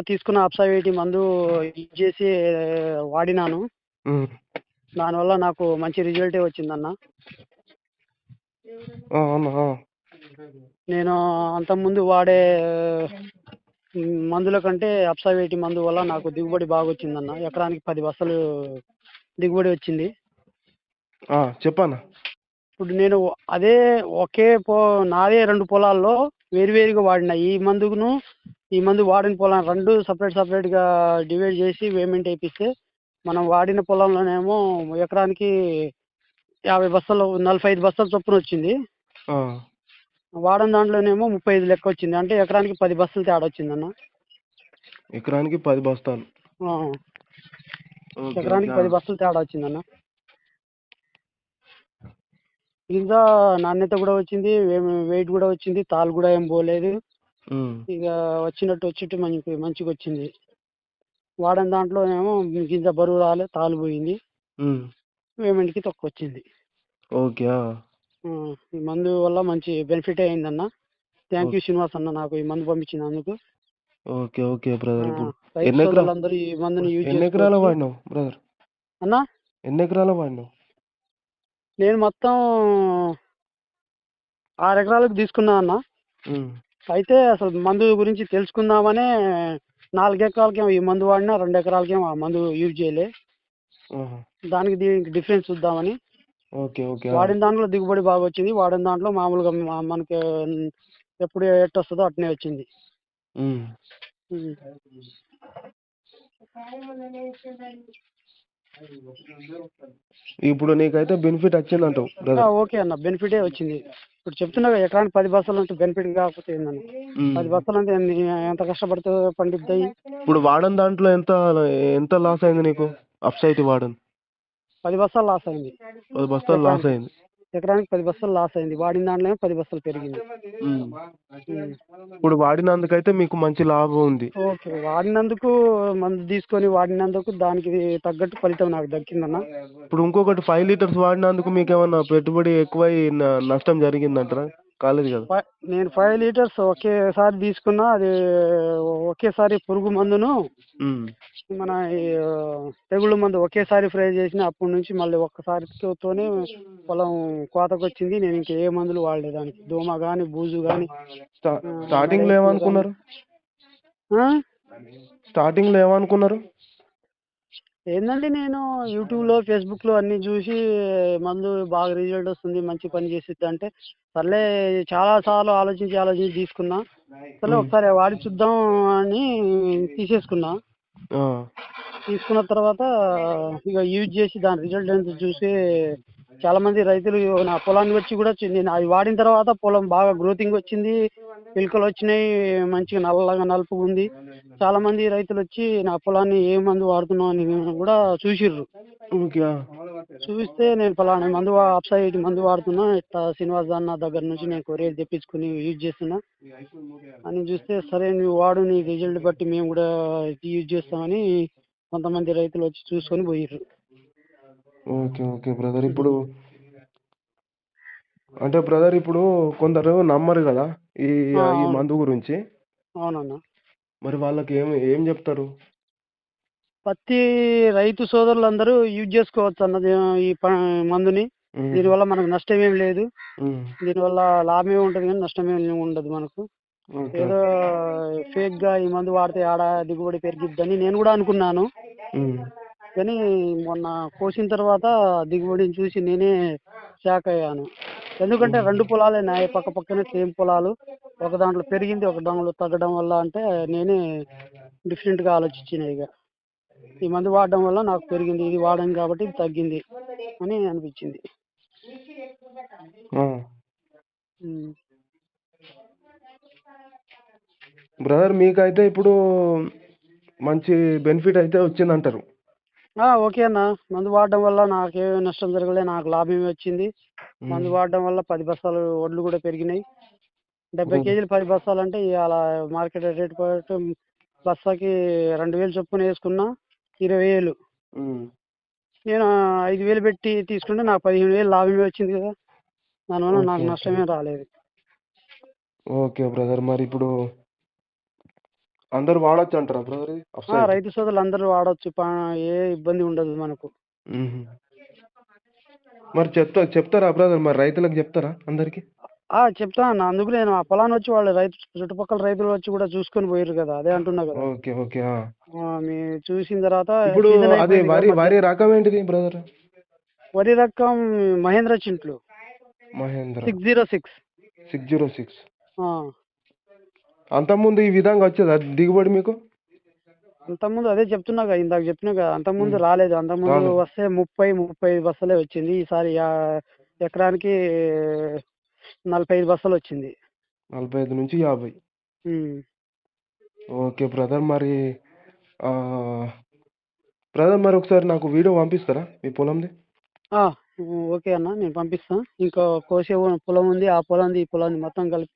తీసుకున్న అప్సైవేటి మందు యూజ్ చేసి వాడినాను. దానివల్ల నాకు మంచి రిజల్టే వచ్చిందన్న. నేను అంతకుముందు వాడే మందుల కంటే అప్సైవేటి మందు వల్ల నాకు దిగుబడి బాగా వచ్చిందన్న. ఎకరానికి పది బస్తాలు దిగుబడి వచ్చింది. ఆ, చెప్పన్న. ఇప్పుడు నేను అదే ఒకే పో నాదే రెండు పొలాల్లో వేరువేరుగా వాడిన ఈ మందును ఈ మందు వాడిన పొలం రెండు సపరేట్ సపరేట్గా డివైడ్ చేసి పేమెంట్ వేయిస్తే మనం వాడిన పొలంలోనేమో ఎకరానికి యాభై బస్తాలు నలభై ఐదు బస్తాలు చొప్పున వచ్చింది. వాడని దాంట్లోనేమో ముప్పై ఐదు లెక్క వచ్చింది. అంటే ఎకరానికి పది బస్తాలు తేడా వచ్చిందన్న. ఎకరానికి పది బస్తాలు. ఎకరానికి. పది బస్తాలు తేడా వచ్చిందన్న. గింజ నాణ్యత కూడా వచ్చింది వెయిట్ కూడా వచ్చింది తాలు కూడా ఏం పోలేదు. ఇక వచ్చినట్టు వచ్చిట్టు మనకి మంచిగా వచ్చింది. వాడని దాంట్లో ఏమో గింజ బరువు రాలే తాలు పోయింది. పేమెంట్కి తక్కువ వచ్చింది. ఓకే ఈ మందు వల్ల మంచి బెనిఫిట్ అయిందన్న. థ్యాంక్ యూ శ్రీనివాస్ అన్న నాకు ఈ మందు పంపించినందుకు ఓకే ఓకే బ్రదర్. ఎన్ని ఎకరాలు? వాడినావు బ్రదర్? అన్న? ఎన్ని ఎకరాలు వాడినావు? నేను మొత్తం ఆరు ఎకరాలకు తీసుకున్నా అన్న. అయితే అసలు మందు గురించి తెలుసుకుందామనే నాలుగు ఎకరాలకేమో ఈ మందు వాడినా రెండు ఎకరాలకేమో ఆ మందు యూజ్ చేయలే. దానికి దీనికి డిఫరెన్స్ చూద్దామని ఓకే ఓకే. వాడిన దాంట్లో దిగుబడి బాగా వచ్చింది వాడిన దాంట్లో మామూలుగా మనకి ఎప్పుడు ఎట్టు వస్తుందో అట్నే వచ్చింది. ఇప్పుడు నీకైతే బెనిఫిట్ ఆ, బ్రదర్ ఓకే అన్న బెనిఫిటే వచ్చింది. ఇప్పుడు చెప్తున్నా ఎకరానికి పది బస్తాలు అంటే బెనిఫిట్ కాకపోతే ఏందన్న. పది బస్తాలు అంటే ఎంత కష్టపడితే పండిద్దాయి ఇప్పుడు వాడని దాంట్లో ఎంత ఎంత లాస్ అయింది నీకు? అప్సైట్ వాడని. పది బస్తాలు లాస్ అయింది. పది బస్తాలు లాస్ అయింది. ఎకరానికి పది బస్తాలు లాస్ అయింది. వాడిన దాంట్లో పది బస్తాలు పెరిగింది. ఇప్పుడు వాడినందుకైతే మీకు మంచి లాభం ఉంది. ఓకే. వాడినందుకు మందు తీసుకొని వాడినందుకు దానికి తగ్గట్టు ఫలితం నాకు దక్కిందన్న. ఇప్పుడు ఇంకొకటి ఫైవ్ లీటర్స్ వాడినందుకు మీకు ఏమన్నా పెట్టుబడి ఎక్కువై న- నష్టం జరిగిందంటారా? కాలేదు కదా? నేను ఫైవ్ లీటర్స్ ఒకేసారి తీసుకున్నా అది ఒకేసారి పురుగు మందును. మన ఈ తెగుళ్ళ మందు ఒకేసారి ఫ్రై చేసిన అప్పటి నుంచి మళ్ళీ ఒక్కసారితోనే పొలం కోతకు వచ్చింది నేను ఇంకా ఏ మందులు వాడలేదు. దానికి దోమ కానీ బూజు కానీ స్టా- స్టార్టింగ్లో ఏమనుకున్నారు? స్టార్టింగ్లో ఏమనుకున్నారు? ఏంటంటే నేను యూట్యూబ్లో ఫేస్బుక్లో అన్నీ చూసి మందు బాగా రిజల్ట్ వస్తుంది మంచి పని చేసిద్ది అంటే సర్లే చాలా సార్లు ఆలోచించి ఆలోచించి తీసుకున్నా సర్లే ఒకసారి వాడి చూద్దాం అని తీసేసుకున్నా. తీసుకున్న తర్వాత ఇక యూజ్ చేసి దాని రిజల్ట్ ఎంత చూసి చాలా మంది రైతులు నా పొలానికి వచ్చి కూడా నేను అది వాడిన తర్వాత పొలం బాగా గ్రోతింగ్ వచ్చింది పిలకలు వచ్చినాయి మంచిగా నల్లగా నలుపుగా ఉంది చాలా మంది రైతులు వచ్చి నా పొలాన్ని ఏ మందు వాడుతున్నావు? అని కూడా చూసిర్రు. ఓకే. చూస్తే నేను ఫలానా మందు అప్సైడ్ మందు వాడుతున్నా ఇట్లా శ్రీనివాస్ అన్న దగ్గర నుంచి నేను కొరియర్ తెప్పించుకుని యూజ్ చేస్తున్నా. అని చూస్తే సరే నువ్వు వాడు నీ రిజల్ట్ బట్టి మేము కూడా యూజ్ చేస్తామని కొంతమంది రైతులు వచ్చి చూసుకొని పోయిర్రు. Okay okay brother. ఇప్పుడు అంటే బ్రదర్ ఇప్పుడు కొందరు నమ్మరు కదా ఈ ఆ, ఈ అవును. మందు గురించి. అవునన్న. మరి వాళ్ళకి ఏం ఏం చెప్తారు? పత్తి రైతు సోదరులందరూ యూజ్ చేసుకోవచ్చు అన్నది ఈ ప- మందుని. ఉమ్. దీనివల్ల మనకు నష్టం ఏం లేదు. ఉమ్. దీనివల్ల లాభమే ఉంటుంది కానీ నష్టం ఏం ఉండదు మనకు. ఓకే. ఏదో ఫేక్గా ఈ మందు వాడితే ఆడ దిగుబడి పెరిగిద్దని నేను కూడా అనుకున్నాను. ఉమ్. కానీ మొన్న కోసిన తర్వాత దిగుబడిని చూసి నేనే షాక్ అయ్యాను. ఎందుకంటే రెండు పొలాలే నాయ. పక్క పక్కనే సేమ్ పొలాలు. ఒక దాంట్లో పెరిగింది ఒక దాంట్లో తగ్గడం వల్ల అంటే నేనే డిఫరెంట్గా ఆలోచించిన ఇక. ఈ మందు వాడడం వల్ల నాకు పెరిగింది. ఇది వాడాను కాబట్టి ఇది తగ్గింది అని అనిపించింది. బ్రదర్ మీకైతే ఇప్పుడు మంచి బెనిఫిట్ అయితే వచ్చిందంటారు. ఓకే అన్న. మందు వాడడం వల్ల నాకే నష్టం జరగలే నాకు లాభమే వచ్చింది. మందు వాడడం వల్ల పది బస్తాలు వడ్లు కూడా పెరిగినాయి. డెబ్బై. కేజీలు పది బస్తాలు అంటే అలా మార్కెట్ రేట్ బస్తాకి రెండు వేలు చొప్పున వేసుకున్నా ఇరవై వేలు. నేను ఐదు వేలు పెట్టి తీసుకుంటే నాకు పదిహేను వేలు లాభమే వచ్చింది కదా. దానివల్ల నాకు. నష్టమే రాలేదు. ఓకే బ్రదర్ మరి ఇప్పుడు అందరు వాడచ్చు అంటారా బ్రదర్ ఇది? ఆ, అప్సైడ్ రైతు సోదరులు అందరూ వాడచ్చు పా- ఏ ఇబ్బంది ఉండదు మనకు. మ్మ్. మరి చెప్తా చెప్తారా బ్రదర్ మరి రైతులకు చెప్తారా అందరికి? ఆ చెప్తా అన్న. అందుకు నేను ఆ పొలాన్ని వచ్చి వాళ్ళు రైతు చుట్టుపక్కల రైతులు వచ్చి కూడా చూసుకొని పోయారు కదా అదే అంటున్నా కదా. ఓకే ఓకే ఆ. ఆ, మీ చూసిన తర్వాత ఇప్పుడు సీజన్ అదే అయిపోయింది వరి కదా, వరి రకం ఏంటిది బ్రదర్ వరి రకం Mahendra చింట్లు. Mahendra. Six zero six. Six zero six. అంతకుముందు ఈ విధంగా వచ్చేదా దిగుబడి మీకు? అంతకుముందు అదే చెప్తున్నా కదా ఇందాక చెప్పినా కదా అంతకుముందు రాలేదు. అంతకుముందు రాలేదు. వస్తే ముప్పై ముప్పై ఐదు బస్సలే వచ్చింది. ఈసారి యా- ఎకరానికి నలభై ఐదు బస్సలు వచ్చింది. నలభై ఐదు నుంచి యాభై. ఉమ్. ఓకే బ్రదర్ మరి బ్రదర్ మరి ఒకసారి నాకు వీడియో పంపిస్తారా మీ పొలంది? ఆ, ఓకే అన్న నేను పంపిస్తాను ఇంకా కోసే పొలం ఉంది ఆ పొలంది ఈ పొలాన్ని మొత్తం కలిపి